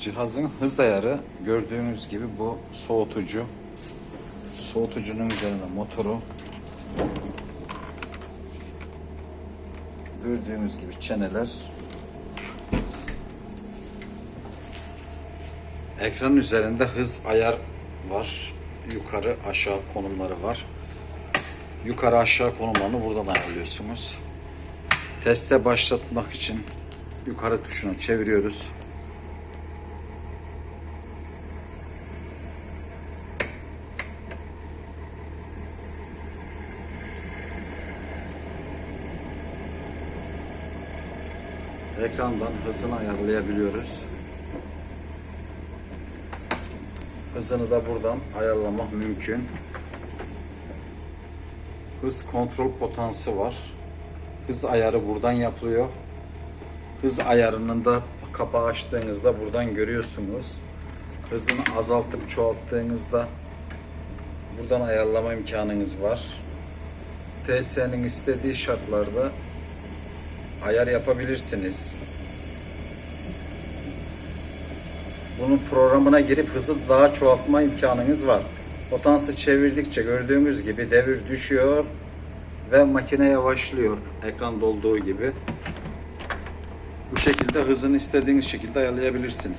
Cihazın hız ayarı gördüğünüz gibi bu soğutucu. Soğutucunun üzerinde motoru. Gördüğünüz gibi çeneler. Ekran üzerinde hız ayar var. Yukarı aşağı konumları var. Yukarı aşağı konumlarını buradan ayarlıyorsunuz. Teste başlatmak için yukarı tuşunu çeviriyoruz. Ekrandan hızını ayarlayabiliyoruz. Hızını da buradan ayarlamak mümkün. Hız kontrol potansı var. Hız ayarı buradan yapılıyor. Hız ayarının da kapağı açtığınızda buradan görüyorsunuz. Hızını azaltıp çoğalttığınızda buradan ayarlama imkanınız var. TS'nin istediği şartlarda ayar yapabilirsiniz. Bunun programına girip hızı daha çoğaltma imkanınız var. Potansı çevirdikçe gördüğümüz gibi devir düşüyor ve makine yavaşlıyor. Ekranda olduğu gibi. Bu şekilde hızını istediğiniz şekilde ayarlayabilirsiniz.